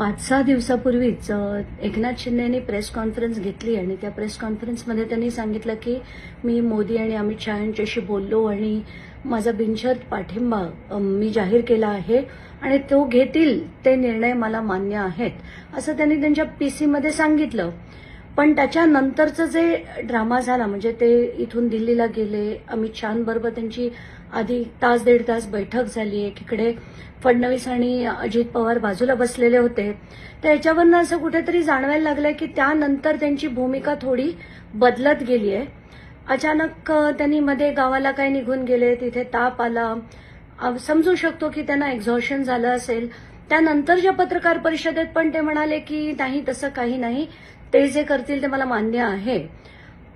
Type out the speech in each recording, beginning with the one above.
पाच सहा दिवसापूर्वीच एकनाथ शिंदेने प्रेस कॉन्फरन्स घेतली आणि त्या प्रेस कॉन्फरन्समध्ये त्यांनी सांगितलं की मी मोदी आणि अमित शहा यांच्याशी बोललो आणि माझा बिनशर्त पाठिंबा मी जाहीर केला आहे आणि तो घेतील ते निर्णय मला मान्य आहेत. असं त्यांनी त्यांच्या पीसीमध्ये सांगितलं. पण त्याच्यानंतरचं जे ड्रामा झाला म्हणजे ते इथून दिल्लीला गेले अमित शहाबरोबर त्यांची आधी तास दीड तास बैठक झाली एकीकडे फडणवीस आणि अजित पवार बाजूला बसलेले होते. तर याच्यावरनं असं कुठेतरी जाणवायला लागलंय की त्यानंतर त्यांची भूमिका थोडी बदलत गेली आहे. अचानक त्यांनी मध्ये गावाला काय निघून गेले तिथे ताप आला. समजू शकतो की त्यांना एक्झॉशन झालं असेल. त्यानंतरच्या पत्रकार परिषदेत पण ते म्हणाले की नाही तसं काही नाही. ते जे करतील ते मला मान्य आहे.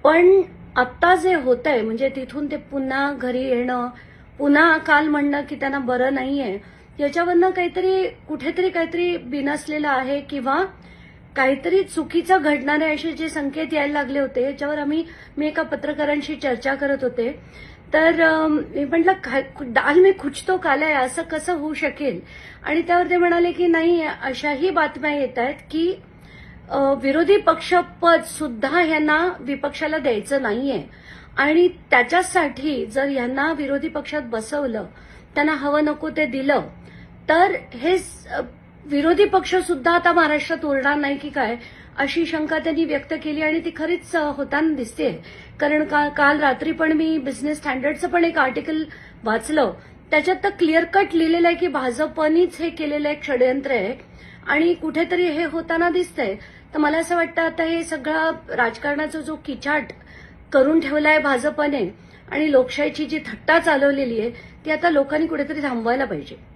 पण आत्ता जे होत आहे म्हणजे तिथून ते पुन्हा घरी येणं पुन्हा काल म्हणणं की त्यांना बरं नाहीये याच्यावरनं काहीतरी कुठेतरी काहीतरी बिनसलेलं आहे किंवा काहीतरी चुकीचं घडणार आहे असे जे संकेत यायला लागले होते याच्यावर आम्ही मी एका पत्रकारांशी चर्चा करत होते. तर मी म्हटलं "काय- डाल मी खुचतो तो आहे असं कसं होऊ शकेल? आणि त्यावर ते म्हणाले की नाही अशाही बातम्या येत आहेत की विरोधी पक्षपद सुद्धा यांना विपक्षाला द्यायचं नाहीये. आणि त्याच्यासाठी जर यांना विरोधी पक्षात बसवलं त्यांना हवं नको ते दिलं तर हे विरोधी पक्ष सुद्धा आता महाराष्ट्रात उरणार नाही की काय अशी शंका त्यांनी व्यक्त केली आणि ती खरीच होताना दिसते कारण का- काल रात्री पण मी बिझनेस स्टँडर्डचं पण एक आर्टिकल वाचलं. त्याच्यात तर क्लिअर कट लिहिलेलं आहे की भाजपनीच हे केलेलं एक षडयंत्र आहे आणि कुठेतरी हे होताना दिसतंय. तर मला असं वाटतं आता हे सगळं राजकारणाचा जो किचाट करून ठेवलाय भाजपने आणि लोकशाहीची जी थट्टा चालवलेली आहे ती आता लोकांनी कुठेतरी थांबवायला पाहिजे.